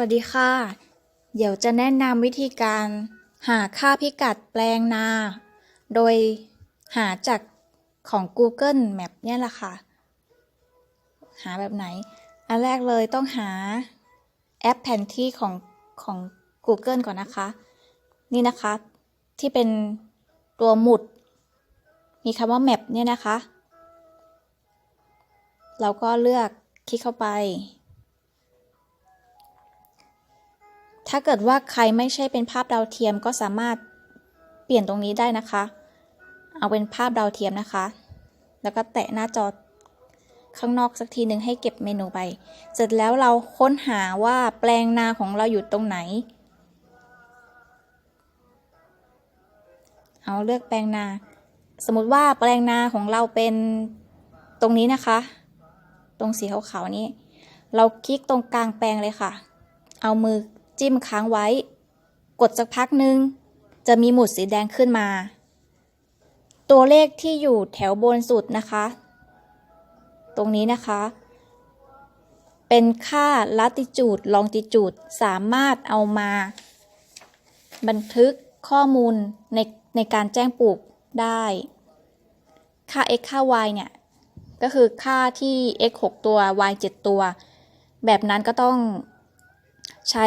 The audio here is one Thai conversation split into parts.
วัสดีค่ะ เดี๋ยวจะแนะนำวิธีการหาค่าพิกัดแปลงนา โดยหาจากของ Google Map เนี่ยแหละค่ะ หาแบบไหน อันแรกเลยต้องหาแอปแผนที่ของของ Google ก่อนนะคะ นี่นะคะที่เป็นตัวหมุด มีคำว่า Map เนี่ยนะคะ เราก็เลือกคลิกเข้าไป ถ้าเกิดว่าใครไม่ใช่เป็นภาพดาวเทียมก็สามารถเปลี่ยนตรงนี้ได้นะคะ เอาเป็นภาพดาวเทียมนะคะ แล้วก็แตะหน้าจอข้างนอกสักทีหนึ่งให้เก็บเมนูไป เสร็จแล้วเราค้นหาว่าแปลงนาของเราอยู่ตรงไหน เอาเลือกแปลงนา สมมติว่าแปลงนาของเราเป็นตรงนี้นะคะ ตรงสีขาวๆนี้ เราคลิกตรงกลางแปลงเลยค่ะ เอามือ จิ้มค้างไว้ กดสักพักหนึ่งจะมีหมุดสีแดงขึ้นมา ตัวเลขที่อยู่แถวบนสุดนะคะ ตรงนี้นะคะ เป็นค่า latitude longitude สามารถเอามา บันทึกข้อมูลในในการแจ้งปลูกได้ ค่า x ค่า y เนี่ย ก็คือค่าที่ x 6 ตัว y 7 ตัว แบบนั้นก็ต้อง ใช้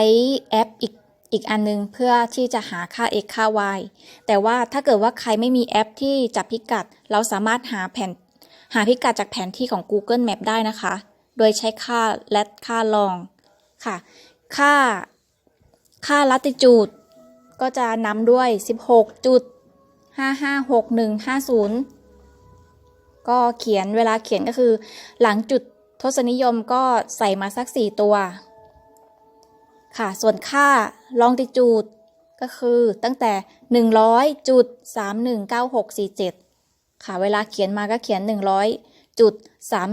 แอปอีกอีกอันนึงเพื่อที่จะหาค่า x ค่า y แต่ว่าถ้าเกิดว่าใครไม่มีแอปที่จับพิกัด เราสามารถหาแผนหาพิกัดจากแผนที่ของ Google Map ได้นะคะ โดยใช้ค่าและค่าลองค่ะ ค่า ค่า latitude ก็จะนำด้วย 16.556150 ก็เขียนเวลาเขียนก็คือ หลังจุดทศนิยมก็ใส่มาสัก 4 ตัว ค่ะ ส่วนค่า longitude ก็คือตั้งแต่ 100จุด319647 ค่ะ เวลาเขียนมาก็เขียน 100จุด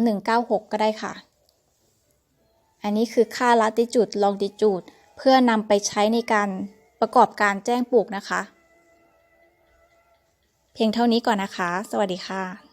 3196 ก็ได้ค่ะ อันนี้คือค่า latitude longitude เพื่อนำไปใช้ในการประกอบการแจ้งปลูกนะคะ เพียงเท่านี้ก่อนนะคะ สวัสดีค่ะ